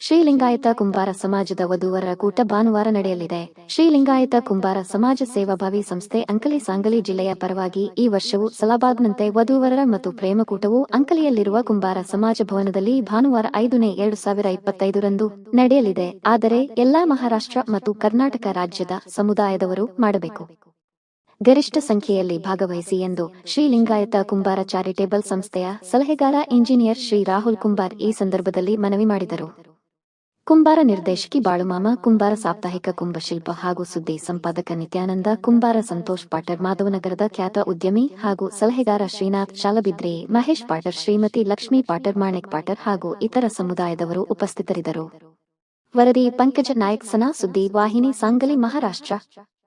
ಶ್ರೀಲಿಂಗಾಯತ ಕುಂಬಾರ ಸಮಾಜದ ವಧುವರ ಕೂಟ ಭಾನುವಾರ ನಡೆಯಲಿದೆ. ಶ್ರೀಲಿಂಗಾಯತ ಕುಂಬಾರ ಸಮಾಜ ಸೇವಾಭಾವಿ ಸಂಸ್ಥೆ ಅಂಕಲಿ ಸಾಂಗಲಿ ಜಿಲ್ಲೆಯ ಪರವಾಗಿ ಈ ವರ್ಷವು ಸಲಾಬಾದ್ನಂತೆ ವಧುವರರ ಮತ್ತು ಪ್ರೇಮಕೂಟವು ಅಂಕಲಿಯಲ್ಲಿರುವ ಕುಂಬಾರ ಸಮಾಜ ಭವನದಲ್ಲಿ ಭಾನುವಾರ ಐದನೇ ಎರಡು ಸಾವಿರ ಇಪ್ಪತ್ತೈದರಂದು ನಡೆಯಲಿದೆ. ಆದರೆ ಎಲ್ಲಾ ಮಹಾರಾಷ್ಟ್ರ ಮತ್ತು ಕರ್ನಾಟಕ ರಾಜ್ಯದ ಸಮುದಾಯದವರು ಮಾಡಬೇಕು. ಗರಿಷ್ಠ ಸಂಖ್ಯೆಯಲ್ಲಿ ಭಾಗವಹಿಸಿ ಎಂದು ಶ್ರೀಲಿಂಗಾಯತ ಕುಂಬಾರ ಚಾರಿಟೇಬಲ್ ಸಂಸ್ಥೆಯ ಸಲಹೆಗಾರ ಇಂಜಿನಿಯರ್ ಶ್ರೀ ರಾಹುಲ್ ಕುಂಬಾರ್ ಈ ಸಂದರ್ಭದಲ್ಲಿ ಮನವಿ ಮಾಡಿದರು. ಕುಂಬಾರ ನಿರ್ದೇಶಕಿ ಬಾಳುಮಾಮ, ಕುಂಬಾರ ಸಾಪ್ತಾಹಿಕ ಕುಂಭಶಿಲ್ಪ ಹಾಗೂ ಸುದ್ದಿ ಸಂಪಾದಕ ನಿತ್ಯಾನಂದ, ಕುಂಬಾರ ಸಂತೋಷ್ ಪಾಟರ್ ಮಾಧವನಗರದ ಖ್ಯಾತ ಉದ್ಯಮಿ ಹಾಗೂ ಸಲಹೆಗಾರ Srinath, Shalabidre, Mahesh Potter Shrimati Lakshmi Potter Manik Potter ಹಾಗೂ ಇತರ ಸಮುದಾಯದವರು ಉಪಸ್ಥಿತರಿದ್ದರು. ವರದಿ, ಪಂಕಜ ನಾಯಕ್, ಸನಾ ಸುದ್ದಿ, ವಾಹಿನಿ, ಸಾಂಗಲಿ, ಮಹಾರಾಷ್ಟ್ರ.